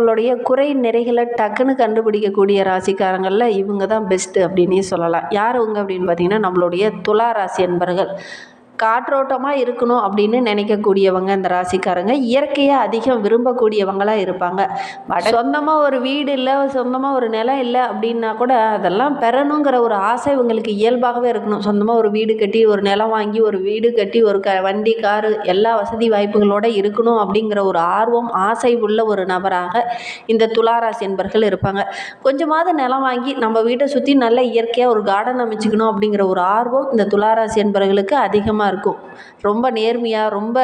மற்றவங்களுடைய குறை நிறைகளை டக்குன்னு கண்டுபிடிக்கக்கூடிய ராசிக்காரங்களில் இவங்க தான் பெஸ்ட்டு அப்படின்னே சொல்லலாம். யார் இவங்க அப்படின்னு பார்த்தீங்கன்னா நம்மளுடைய துலா ராசி என்பர்கள் காற்றோட்டமாக இருக்கணும் அப்படின்னு நினைக்கக்கூடியவங்க இந்த ராசிக்காரங்க. இயற்கையை அதிகம் விரும்பக்கூடியவங்களாக இருப்பாங்க. பட் சொந்தமாக ஒரு வீடு இல்லை சொந்தமாக ஒரு நிலம் இல்லை அப்படின்னா கூட அதெல்லாம் பெறணுங்கிற ஒரு ஆசை இவங்களுக்கு இயல்பாகவே இருக்கணும். சொந்தமாக ஒரு வீடு கட்டி ஒரு நிலம் வாங்கி ஒரு வீடு கட்டி ஒரு க வண்டி காரு எல்லா வசதி வாய்ப்புகளோடு இருக்கணும் அப்படிங்கிற ஒரு ஆர்வம் ஆசை உள்ள ஒரு நபராக இந்த துளாராசி என்பர்கள் இருப்பாங்க. கொஞ்சமாவது நிலம் வாங்கி நம்ம வீட்டை சுற்றி நல்ல இயற்கையாக ஒரு கார்டன் அமைச்சிக்கணும் அப்படிங்கிற ஒரு ஆர்வம் இந்த துளாராசி என்பர்களுக்கு அதிகமாக இருக்கும். ரொம்ப நேர்மையாக ரொம்ப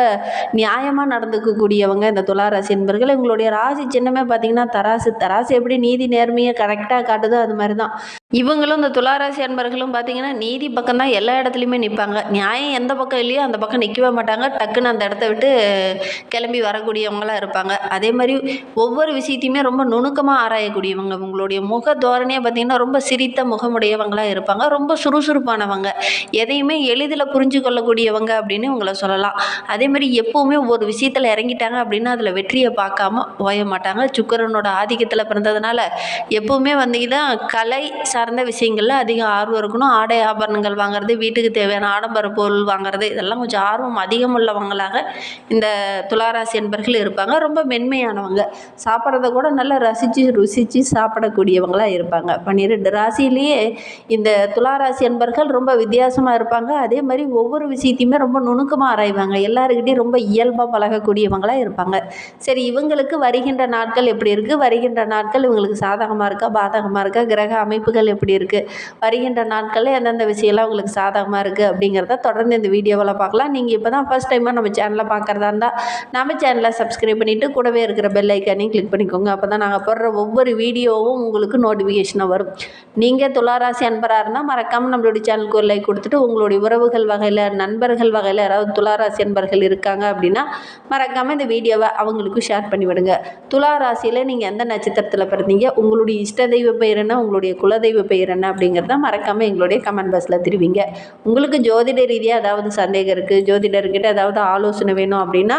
நியாயமாக நடந்துக்கக்கூடியவங்க இந்த துளாராசி என்பர்கள். இவங்களுடைய ராசி சின்னமே பார்த்தீங்கன்னா தராசு. தராசு எப்படி நீதி நேர்மையை கரெக்டாக காட்டுதோ அது மாதிரி தான் இவங்களும் இந்த துளாராசி அன்பர்களும் பார்த்தீங்கன்னா நீதி பக்கம் தான் எல்லா இடத்துலையுமே நிற்பாங்க நியாயம் எந்த பக்கம் இல்லையோ அந்த பக்கம் நிற்கவே மாட்டாங்க. டக்குன்னு அந்த இடத்த விட்டு கிளம்பி வரக்கூடியவங்களாக இருப்பாங்க. அதே மாதிரி ஒவ்வொரு விஷயத்தையுமே ரொம்ப நுணுக்கமாக ஆராயக்கூடியவங்க. உங்களுடைய முக தோரணையே பார்த்தீங்கன்னா ரொம்ப சிரித்த முகமுடையவங்களாக இருப்பாங்க. ரொம்ப சுறுசுறுப்பானவங்க. எதையுமே எளிதில் புரிஞ்சு கொள்ளக்கூடிய இருக்கக்கூடியவங்க அப்படின்னு உங்களை சொல்லலாம். அதே மாதிரி எப்போவுமே ஒரு விஷயத்தில் இறங்கிட்டாங்க அப்படின்னா அதில் வெற்றியை பார்க்காம ஓய மாட்டாங்க. சுக்கரனோட ஆதிக்கத்தில் பிறந்ததுனால எப்போவுமே வந்தீங்கன்னா கலை சார்ந்த விஷயங்களில் அதிக ஆர்வம் இருக்கணும். ஆடை ஆபரணங்கள் வாங்குறது வீட்டுக்கு தேவையான ஆடம்பர பொருள் வாங்குறது இதெல்லாம் கொஞ்சம் ஆர்வம் அதிகம் உள்ளவங்களாக இந்த துளாராசி என்பர்கள் இருப்பாங்க. ரொம்ப மென்மையானவங்க. சாப்பிட்றத கூட நல்லா ரசித்து ருசித்து சாப்பிடக்கூடியவங்களாக இருப்பாங்க. பன்னிரெண்டு ராசியிலேயே இந்த துளாராசி என்பர்கள் ரொம்ப வித்தியாசமாக இருப்பாங்க. அதே மாதிரி ஒவ்வொரு விஷயத்தையுமே ரொம்ப நுணுக்கமாக ஆராய்வாங்க. எல்லாருக்கிட்டையும் ரொம்ப இயல்பாக பழகக்கூடியவங்களாக இருப்பாங்க. சரி இவங்களுக்கு வருகின்ற நாட்கள் எப்படி இருக்குது வருகின்ற நாட்கள் இவங்களுக்கு சாதகமாக இருக்கா? பாதகமாக இருக்கா? கிரக அமைப்புகள் எப்படி இருக்குது வருகின்ற நாட்களில் எந்தெந்த விஷயம்லாம் உங்களுக்கு சாதகமாக இருக்குது அப்படிங்கிறத தொடர்ந்து இந்த வீடியோவில் பார்க்கலாம். நீங்கள் இப்போ தான் ஃபஸ்ட் டைமாக நம்ம சேனலை பார்க்குறதா இருந்தால் நம்ம சேனலை சப்ஸ்கிரைப் பண்ணிவிட்டு கூடவே இருக்கிற பெல் ஐக்கானையும் கிளிக் பண்ணிக்கோங்க. அப்போ தான் நாங்கள் போடுற ஒவ்வொரு வீடியோவும் உங்களுக்கு நோட்டிஃபிகேஷனாக வரும். நீங்கள் துளாராசி அன்பராக இருந்தால் மறக்காமல் நம்மளுடைய சேனலுக்கு ஒரு லைக் கொடுத்துட்டு உங்களுடைய உறவுகள் வகையில் நண்பர்கள் வகையில் யாராவது துளாராசி அன்பர்கள் இருக்காங்க அப்படின்னா மறக்காமல் இந்த வீடியோவை அவங்களுக்கும் ஷேர் பண்ணி விடுங்க துலா ராசியில் நீங்கள் எந்த நட்சத்திரத்தில் பிறந்தீங்க உங்களுடைய இஷ்ட தெய்வ பெயர் என்ன உங்களுடைய குலதெய்வ பெயர் என்ன அப்படிங்கிறத மறக்காமல் எங்களுடைய கமெண்ட் பாக்ஸில் திருவிங்க. உங்களுக்கு ஜோதிட ரீதியாக ஏதாவது சந்தேகம் இருக்குது ஜோதிடர்கிட்ட ஏதாவது ஆலோசனை வேணும் அப்படின்னா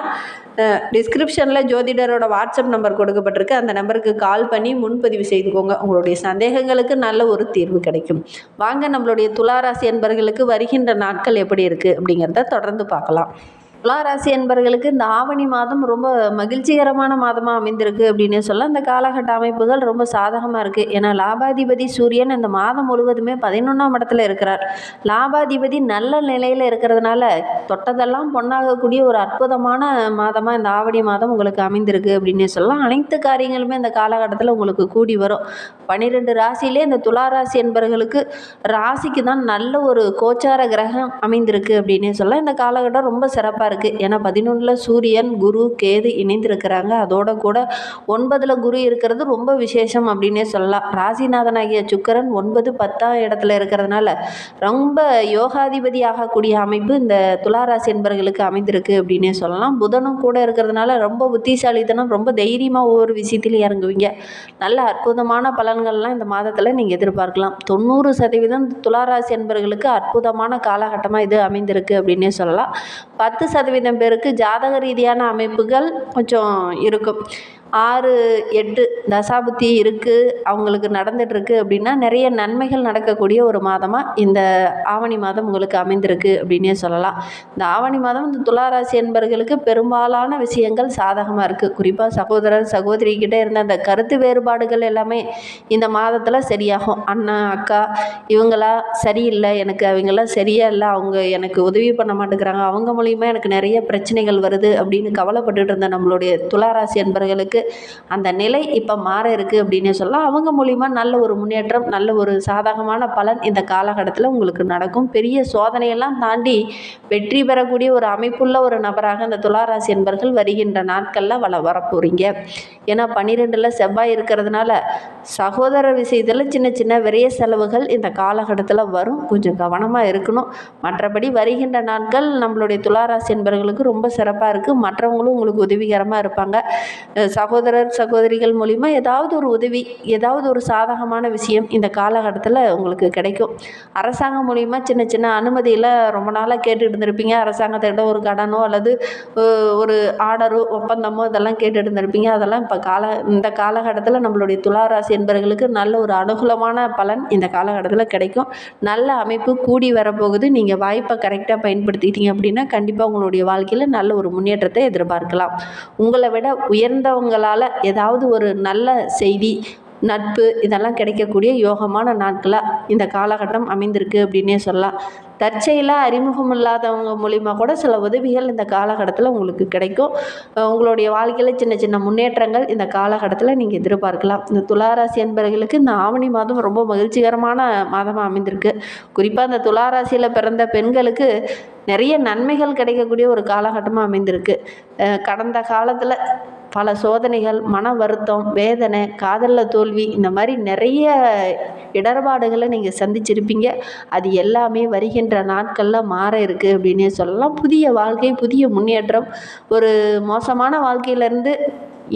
டிஸ்கிரிப்ஷனில் ஜோதிடரோட வாட்ஸ்அப் நம்பர் கொடுக்கப்பட்டிருக்கு. அந்த நம்பருக்கு கால் பண்ணி முன்பதிவு செய்துக்கோங்க. உங்களுடைய சந்தேகங்களுக்கு நல்ல ஒரு தீர்வு கிடைக்கும். வாங்க நம்மளுடைய துளாராசி என்பர்களுக்கு வருகின்ற நாட்கள் எப்படி இருக்குது அப்படிங்கிறத தொடர்ந்து பார்க்கலாம். துளாராசி என்பர்களுக்கு இந்த ஆவணி மாதம் ரொம்ப மகிழ்ச்சிகரமான மாதமாக அமைந்திருக்கு அப்படின்னு சொல்ல இந்த காலகட்ட அமைப்புகள் ரொம்ப சாதகமாக இருக்குது ஏன்னா லாபாதிபதி சூரியன் இந்த மாதம் முழுவதுமே பதினொன்றாம் இடத்துல இருக்கிறார். லாபாதிபதி நல்ல நிலையில் இருக்கிறதுனால தொட்டதெல்லாம் பொன்னாகக்கூடிய ஒரு அற்புதமான மாதமாக இந்த ஆவணி மாதம் உங்களுக்கு அமைந்திருக்கு அப்படின்னு சொல்லலாம். அனைத்து காரியங்களுமே இந்த காலகட்டத்தில் உங்களுக்கு கூடி வரும். பன்னிரெண்டு ராசியிலே இந்த துளாராசி என்பவர்களுக்கு ராசிக்கு தான் நல்ல ஒரு கோச்சார கிரகம் அமைந்திருக்கு அப்படின்னே சொல்லலாம். இந்த காலகட்டம் ரொம்ப சிறப்பாக இருக்குது ஏன்னா பதினொன்றில் சூரியன் குரு கேது இணைந்திருக்கிறாங்க. அதோட கூட ஒன்பதில் குரு இருக்கிறது ரொம்ப விசேஷம் அப்படின்னே சொல்லலாம். ராசிநாதனாகிய சுக்கரன் ஒன்பது பத்தாம் இடத்துல இருக்கிறதுனால ரொம்ப யோகாதிபதி ஆகக்கூடிய அமைப்பு இந்த துளாராசி என்பர்களுக்கு அமைந்திருக்கு அப்படின்னே சொல்லலாம். புதனும் கூட இருக்கிறதுனால ரொம்ப புத்திசாலித்தனம் ரொம்ப தைரியமாக ஒவ்வொரு விஷயத்திலையும் இறங்குவீங்க. நல்ல அற்புதமான பலன்கள்லாம் இந்த மாதத்தில் நீங்கள் எதிர்பார்க்கலாம். தொண்ணூறு சதவீதம் துளாராசி என்பர்களுக்கு அற்புதமான காலகட்டமாக இது அமைந்திருக்கு அப்படின்னே சொல்லலாம். பத்து சதவீதம் பேருக்கு ஜாதக ரீதியான அமைப்புகள் கொஞ்சம் இருக்கும். ஆறு எட்டு தசாபுத்தி இருக்குது அவங்களுக்கு நடந்துகிட்ருக்கு அப்படின்னா நிறைய நன்மைகள் நடக்கக்கூடிய ஒரு மாதமாக இந்த ஆவணி மாதம் உங்களுக்கு அமைந்திருக்கு அப்படின்னே சொல்லலாம். இந்த ஆவணி மாதம் இந்த துளாராசி என்பர்களுக்கு பெரும்பாலான விஷயங்கள் சாதகமாக இருக்குது குறிப்பாக சகோதரர் சகோதரிக்கிட்ட இருந்த அந்த கருத்து வேறுபாடுகள் எல்லாமே இந்த மாதத்தில் சரியாகும். அண்ணா அக்கா இவங்களா சரியில்லை எனக்கு அவங்களாம் சரியா இல்லை அவங்க எனக்கு உதவி பண்ண மாட்டேங்கிறாங்க அவங்க மூலிமா எனக்கு நிறைய பிரச்சனைகள் வருது அப்படின்னு கவலைப்பட்டுட்டு இருந்த நம்மளுடைய துளாராசி என்பர்களுக்கு அந்த நிலை இப்போ மாற இருக்குது அப்படின்னு சொல்லலாம். அவங்க மூலிமா நல்ல ஒரு முன்னேற்றம் நல்ல ஒரு சாதகமான பலன் இந்த காலகட்டத்தில் உங்களுக்கு நடக்கும். பெரிய சோதனையெல்லாம் தாண்டி வெற்றி பெறக்கூடிய ஒரு அமைப்புள்ள ஒரு நபராக இந்த துளாராசி என்பர்கள் வருகின்ற நாட்களில் வள வரப்போகிறீங்க ஏன்னா பன்னிரெண்டில் செவ்வாய் இருக்கிறதுனால சகோதர விஷயத்தில் சின்ன சின்ன விரைய செலவுகள் இந்த காலகட்டத்தில் வரும். கொஞ்சம் கவனமாக இருக்கணும். மற்றபடி வருகின்ற நாட்கள் நம்மளுடைய துளாராசி என்பவர்களுக்கு ரொம்ப சிறப்பாக இருக்குது மற்றவங்களும் உங்களுக்கு உதவிகரமாக இருப்பாங்க. சகோதரர் சகோதரிகள் மூலிமா ஏதாவது ஒரு உதவி ஏதாவது ஒரு சாதகமான விஷயம் இந்த காலகட்டத்தில் உங்களுக்கு கிடைக்கும். அரசாங்கம் மூலிமா சின்ன சின்ன அனுமதியெல்லாம் ரொம்ப நாளாக கேட்டுட்டு இருந்திருப்பீங்க அரசாங்கத்திட்ட ஒரு கடனோ அல்லது ஒரு ஆர்டரோ ஒப்பந்தமோ இதெல்லாம் கேட்டுட்டு இருந்திருப்பீங்க அதெல்லாம் இப்போ கால இந்த காலகட்டத்தில் நம்மளுடைய துளாராசி என்பவர்களுக்கு நல்ல ஒரு அனுகூலமான பலன் இந்த காலகட்டத்தில் கிடைக்கும். நல்ல அமைப்பு கூடி வரப்போகுது. நீங்கள் வாய்ப்பை கரெக்டாக பயன்படுத்திக்கிட்டீங்க அப்படின்னா கண்டிப்பாக உங்களுடைய வாழ்க்கையில் நல்ல ஒரு முன்னேற்றத்தை எதிர்பார்க்கலாம். உங்களை விட உயர்ந்தவங்க உயர்ந்தவங்களால் ஏதாவது ஒரு நல்ல செய்தி நட்பு இதெல்லாம் கிடைக்கக்கூடிய யோகமான நாட்களாக இந்த காலகட்டம் அமைந்திருக்கு அப்படின்னே சொல்லலாம். தற்செயலாக அறிமுகம் இல்லாதவங்க மூலிமா கூட சில உதவிகள் இந்த காலகட்டத்தில் உங்களுக்கு கிடைக்கும். உங்களுடைய வாழ்க்கையில் சின்ன சின்ன முன்னேற்றங்கள் இந்த காலகட்டத்தில் நீங்கள் எதிர்பார்க்கலாம். இந்த துளாராசி என்பவர்களுக்கு இந்த ஆவணி மாதம் ரொம்ப மகிழ்ச்சிகரமான மாதமாக அமைந்திருக்கு. குறிப்பாக இந்த துளாராசியில் பிறந்த பெண்களுக்கு நிறைய நன்மைகள் கிடைக்கக்கூடிய ஒரு காலகட்டமாக அமைந்திருக்கு. கடந்த காலத்தில் பல சோதனைகள் மன வருத்தம் வேதனை காதலில் தோல்வி இந்த மாதிரி நிறைய இடர்பாடுகளை நீங்கள் சந்திச்சிருப்பீங்க. அது எல்லாமே வருகின்ற நாட்களில் மாற இருக்குது அப்படின்னே சொல்லலாம். புதிய வாழ்க்கை புதிய முன்னேற்றம் ஒரு மோசமான வாழ்க்கையிலேருந்து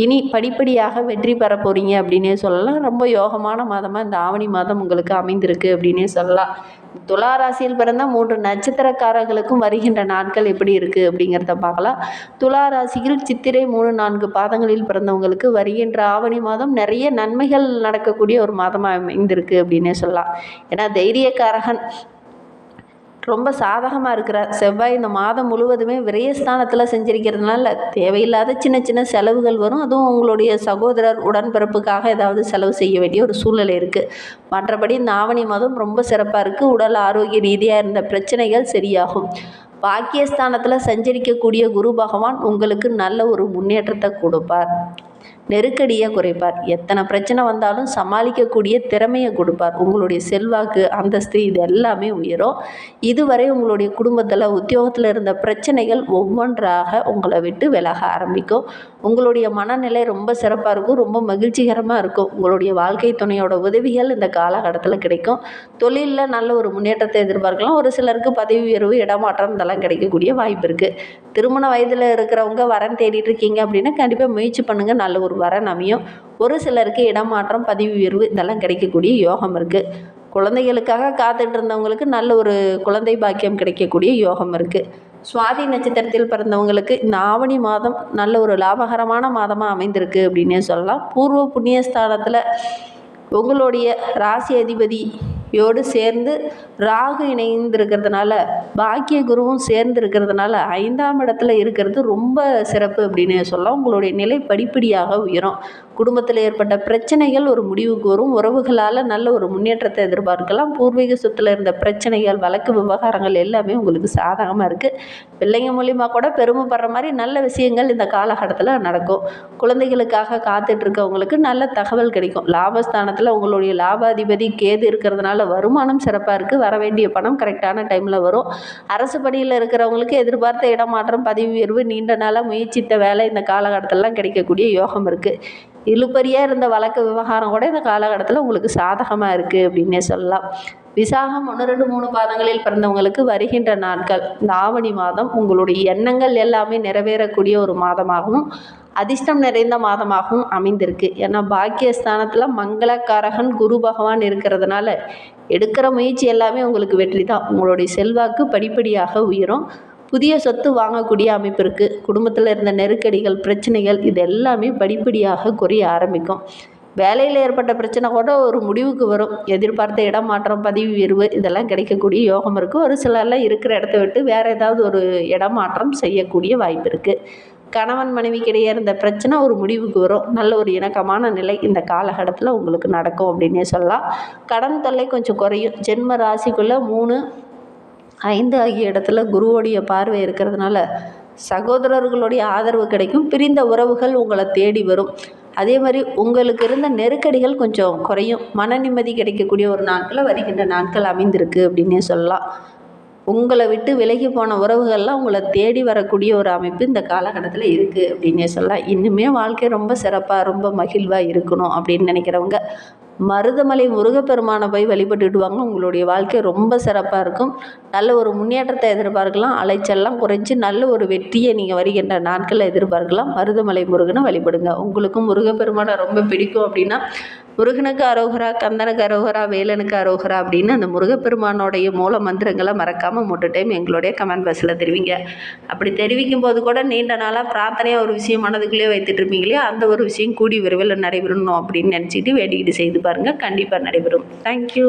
இனி படிப்படியாக வெற்றி பெற போகிறீங்க அப்படின்னே சொல்லலாம். ரொம்ப யோகமான மாதமாக இந்த ஆவணி மாதம் உங்களுக்கு அமைந்திருக்கு அப்படின்னே சொல்லலாம். துலா ராசியில் பிறந்த மூன்று நட்சத்திரக்காரர்களுக்கும் வருகின்ற நாட்கள் எப்படி இருக்குது அப்படிங்கிறத பார்க்கலாம். துலா ராசியில் சித்திரை மூணு நான்கு பாதங்களில் பிறந்தவங்களுக்கு வருகின்ற ஆவணி மாதம் நிறைய நன்மைகள் நடக்கக்கூடிய ஒரு மாதமாக அமைந்திருக்கு அப்படின்னே சொல்லலாம். ஏன்னா தைரியக்காரகன் ரொம்ப சாதகமாக இருக்கிறார் செவ்வாய் இந்த மாதம் முழுவதுமே விரயஸ்தானத்தில் செஞ்சிருக்கிறதுனால தேவையில்லாத சின்ன சின்ன செலவுகள் வரும். அதுவும் உங்களுடைய சகோதரர் உடன்பிறப்புக்காக ஏதாவது செலவு செய்ய வேண்டிய ஒரு சூழ்நிலை இருக்குது மற்றபடி இந்த ஆவணி மாதம் ரொம்ப சிறப்பாக இருக்குது உடல் ஆரோக்கிய ரீதியாக இருந்த பிரச்சனைகள் சரியாகும். பாக்கியஸ்தானத்தில் சஞ்சரிக்கக்கூடிய குரு பகவான் உங்களுக்கு நல்ல ஒரு முன்னேற்றத்தை கொடுப்பார். நெருக்கடியை குறைப்பார். எத்தனை பிரச்சனை வந்தாலும் சமாளிக்கக்கூடிய திறமையை கொடுப்பார். உங்களுடைய செல்வாக்கு அந்தஸ்து இது எல்லாமே உயரும். இதுவரை உங்களுடைய குடும்பத்தில் உத்தியோகத்தில் இருந்த பிரச்சனைகள் ஒவ்வொன்றாக உங்களை விட்டு விலக ஆரம்பிக்கும். உங்களுடைய மனநிலை ரொம்ப சிறப்பாக இருக்கும். ரொம்ப மகிழ்ச்சிகரமாக இருக்கும். உங்களுடைய வாழ்க்கை துணையோட உதவிகள் இந்த காலகட்டத்தில் கிடைக்கும். தொழிலில் நல்ல ஒரு முன்னேற்றத்தை எதிர்பார்க்கலாம். ஒரு சிலருக்கு பதவி உயர்வு இடமாற்றம் இதெல்லாம் கிடைக்கக்கூடிய வாய்ப்பு இருக்குது திருமண வயதில் இருக்கிறவங்க வரன் தேடிட்டு இருக்கீங்க அப்படின்னா கண்டிப்பாக முயற்சி பண்ணுங்கள் நல்ல ஒரு வரன் அமையும் ஒரு சிலருக்கு இடமாற்றம் பதவி உயர்வு இதெல்லாம் கிடைக்கக்கூடிய யோகம் இருக்குது குழந்தைகளுக்காக காத்துட்டு இருந்தவங்களுக்கு நல்ல ஒரு குழந்தை பாக்கியம் கிடைக்கக்கூடிய யோகம் இருக்குது சுவாதி நட்சத்திரத்தில் பிறந்தவங்களுக்கு இந்த ஆவணி மாதம் நல்ல ஒரு லாபகரமான மாதமாக அமைந்திருக்கு அப்படின்னே சொல்லலாம். பூர்வ புண்ணியஸ்தானத்தில் உங்களுடைய ராசி அதிபதி யோடு சேர்ந்து ராகு இணைந்திருக்கிறதுனால பாக்கிய குருவும் சேர்ந்து இருக்கிறதுனால ஐந்தாம் இடத்துல இருக்கிறது ரொம்ப சிறப்பு அப்படின்னு சொல்லலாம். உங்களுடைய நிலை படிப்படியாக உயரும். குடும்பத்தில் ஏற்பட்ட பிரச்சனைகள் ஒரு முடிவுக்கு வரும் உறவுகளால் நல்ல ஒரு முன்னேற்றத்தை எதிர்பார்க்கலாம். பூர்வீக சொத்தில் இருந்த பிரச்சனைகள் வழக்கு விவகாரங்கள் எல்லாமே உங்களுக்கு சாதகமாக இருக்குது பிள்ளைங்க மூலிமா கூட பெருமைப்படுற மாதிரி நல்ல விஷயங்கள் இந்த காலகட்டத்தில் நடக்கும். குழந்தைகளுக்காக காத்துட்ருக்கவங்களுக்கு நல்ல தகவல் கிடைக்கும். லாபஸ்தானத்தில் உங்களுடைய லாபாதிபதி கேது இருக்கிறதுனால வருமானம் சிறப்பாக இருக்குது வர வேண்டிய பணம் கரெக்டான டைமில் வரும். அரசு பணியில் இருக்கிறவங்களுக்கு எதிர்பார்த்த இடமாற்றம் பதவி உயர்வு நீண்ட நாளாக முயற்சித்த வேலை இந்த காலகட்டத்திலலாம் கிடைக்கக்கூடிய யோகம் இருக்குது இழுப்பறியாக இருந்த வழக்கு விவகாரம் கூட இந்த காலகட்டத்தில் உங்களுக்கு சாதகமாக இருக்குது அப்படின்னே சொல்லலாம். விசாகம் ஒன்று ரெண்டு மூணு பாதங்களில் பிறந்தவங்களுக்கு வருகின்ற நாட்கள். இந்த ஆவணி மாதம் உங்களுடைய எண்ணங்கள் எல்லாமே நிறைவேறக்கூடிய ஒரு மாதமாகவும் அதிர்ஷ்டம் நிறைந்த மாதமாகவும் அமைந்திருக்கு. ஏன்னா பாக்கியஸ்தானத்தில் மங்களக்காரகன் குரு பகவான் இருக்கிறதுனால எடுக்கிற முயற்சி எல்லாமே உங்களுக்கு வெற்றி தான். உங்களுடைய செல்வாக்கு படிப்படியாக உயரும். புதிய சொத்து வாங்கக்கூடிய அமைப்பு இருக்குது குடும்பத்தில் இருந்த நெருக்கடிகள் பிரச்சனைகள் இது எல்லாமே படிப்படியாக குறைய ஆரம்பிக்கும். வேலையில் ஏற்பட்ட பிரச்சனை கூட ஒரு முடிவுக்கு வரும். எதிர்பார்த்த இடம் மாற்றம் பதவி உயர்வு இதெல்லாம் கிடைக்கக்கூடிய யோகம் இருக்குது ஒரு சிலர்லாம் இருக்கிற இடத்த விட்டு வேறு ஏதாவது ஒரு இடம் மாற்றம் செய்யக்கூடிய வாய்ப்பு இருக்குது கணவன் மனைவிக்கிடையே இருந்த பிரச்சனை ஒரு முடிவுக்கு வரும். நல்ல ஒரு இணக்கமான நிலை இந்த காலகட்டத்தில் உங்களுக்கு நடக்கும் அப்படின்னே சொல்லலாம். கடன் தொல்லை கொஞ்சம் குறையும். ஜென்ம ராசிக்குள்ளே மூணு ஐந்து ஆகிய இடத்துல குருவோடைய பார்வை இருக்கிறதுனால சகோதரர்களுடைய ஆதரவு கிடைக்கும். பிரிந்த உறவுகள் உங்களை தேடி வரும். அதே மாதிரி உங்களுக்கு இருந்த நெருக்கடிகள் கொஞ்சம் குறையும். மன நிம்மதி கிடைக்கக்கூடிய ஒரு நாட்களில் வருகின்ற நாட்கள் அமைந்திருக்கு அப்படின்னே சொல்லலாம். உங்களை விட்டு விலகி போன உறவுகள்லாம் உங்களை தேடி வரக்கூடிய ஒரு அமைப்பு இந்த காலகட்டத்தில் இருக்குது அப்படின்னே சொல்லலாம். இன்னுமே வாழ்க்கை ரொம்ப சிறப்பாக ரொம்ப மகிழ்வாக இருக்கணும் அப்படின்னு நினைக்கிறவங்க மருதமலை முருகப்பெருமானை போய் வழிபட்டுடுவாங்க உங்களுடைய வாழ்க்கை ரொம்ப சிறப்பாக இருக்கும். நல்ல ஒரு முன்னேற்றத்தை எதிர்பார்க்கலாம். அலைச்சல்லாம் குறைஞ்சி நல்ல ஒரு வெற்றியை நீங்கள் வருகின்ற நாட்களில் எதிர்பார்க்கலாம். மருதமலை முருகனை வழிபடுங்க. உங்களுக்கும் முருகப்பெருமானை ரொம்ப பிடிக்கும் அப்படின்னா முருகனுக்கு அரோகரா கந்தனுக்கு அரோகரா வேலனுக்கு அரோகரா அப்படின்னு அந்த முருகப்பெருமானோடைய மூல மந்திரங்களை மறக்காமல் மூட்டு டைம் எங்களுடைய கமெண்ட் பாக்ஸில் தெரிவிங்க. அப்படி தெரிவிக்கும் போது கூட நீண்ட நாளாக பிரார்த்தனையாக ஒரு விஷயம் மனதுக்குள்ளேயே வைத்துட்டு இருப்பீங்களே அந்த ஒரு விஷயம் கூடி விரைவில் நடைபெறணும் அப்படின்னு நினச்சிட்டு வேண்டிக்கிட்டு செய்து பாருங்கள் கண்டிப்பாக நடைபெறும். தேங்க்யூ